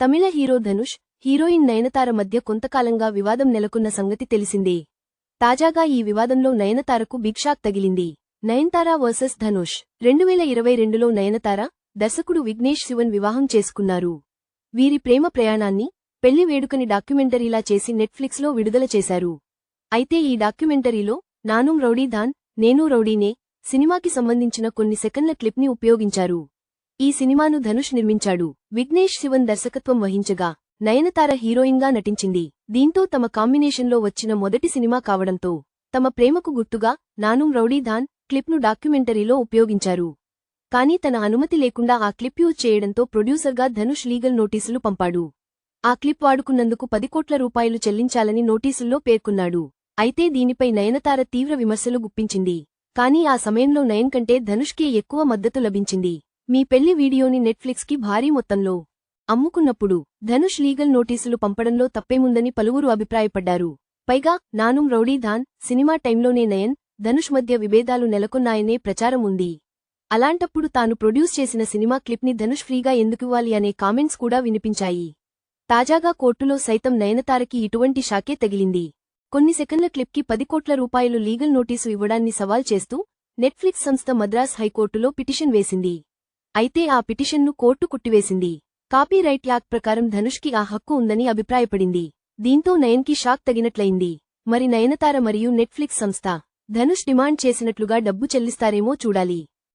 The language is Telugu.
తమిళ హీరో ధనుష్ హీరోయిన్ నయనతార మధ్య కొంతకాలంగా వివాదం నెలకొన్న సంగతి తెలిసిందే. తాజాగా ఈ వివాదంలో నయనతారకు బిగ్ షాక్ తగిలింది. నయనతార వర్సెస్ ధనుష్. రెండువేల ఇరవై రెండులో నయనతార దర్శకుడు విఘ్నేష్ శివన్ వివాహం చేసుకున్నారు. వీరి ప్రేమ ప్రయాణాన్ని పెళ్ళి వేడుకని డాక్యుమెంటరీలా చేసి నెట్ఫ్లిక్స్లో విడుదల చేశారు. అయితే ఈ డాక్యుమెంటరీలో నానూం రౌడీధాన్ నేను రౌడీనే సినిమాకి సంబంధించిన కొన్ని సెకన్ల క్లిప్ని ఉపయోగించారు. ఈ సినిమాను ధనుష్ నిర్మించాడు. విఘ్నేష్ శివన్ దర్శకత్వం వహించగా నయనతార హీరోయిన్గా నటించింది. దీంతో తమ కాంబినేషన్లో వచ్చిన మొదటి సినిమా కావడంతో తమ ప్రేమకు గుర్తుగా నానుం రౌడీధాన్ క్లిప్ను డాక్యుమెంటరీలో ఉపయోగించారు. కానీ తన అనుమతి లేకుండా ఆ క్లిప్ యూజ్ చేయడంతో ప్రొడ్యూసర్గా ధనుష్ లీగల్ నోటీసులు పంపాడు. ఆ క్లిప్ వాడుకున్నందుకు పది కోట్ల రూపాయలు చెల్లించాలని నోటీసుల్లో పేర్కొన్నాడు. అయితే దీనిపై నయనతార తీవ్ర విమర్శలు గుప్పించింది. కానీ ఆ సమయంలో నయన్ కంటే ధనుష్కే ఎక్కువ మద్దతు లభించింది. మీ పెళ్ళి వీడియోని నెట్ఫ్లిక్స్కి భారీ మొత్తంలో అమ్ముకున్నప్పుడు ధనుష్ లీగల్ నోటీసులు పంపడంలో తప్పేముందని పలువురు అభిప్రాయపడ్డారు. పైగా నానుం రౌడీధాన్ సినిమా టైంలోనే నయన్ ధనుష్ మధ్య విభేదాలు నెలకొన్నాయనే ప్రచారం ఉంది. అలాంటప్పుడు తాను ప్రొడ్యూస్ చేసిన సినిమా క్లిప్ని ధనుష్ ఫ్రీగా ఎందుకివ్వాలి అనే కామెంట్స్ కూడా వినిపించాయి. తాజాగా కోర్టులో సైతం నయనతారకి ఇటువంటి షాకే తగిలింది. కొన్ని సెకండ్ల క్లిప్కి పది కోట్ల రూపాయలు లీగల్ నోటీసు ఇవ్వడాన్ని సవాల్ చేస్తూ నెట్ఫ్లిక్స్ సంస్థ మద్రాస్ హైకోర్టులో పిటిషన్ వేసింది. అయితే ఆ పిటిషన్ను కోర్టు కుట్టివేసింది. కాపీరైట్ యాక్ట్ ప్రకారం ధనుష్కి ఆ హక్కు ఉందని అభిప్రాయపడింది. దీంతో నయన్కి షాక్ తగినట్లయింది. మరి నయనతార మరియు నెట్ఫ్లిక్స్ సంస్థ ధనుష్ డిమాండ్ చేసినట్లుగా డబ్బు చెల్లిస్తారేమో చూడాలి.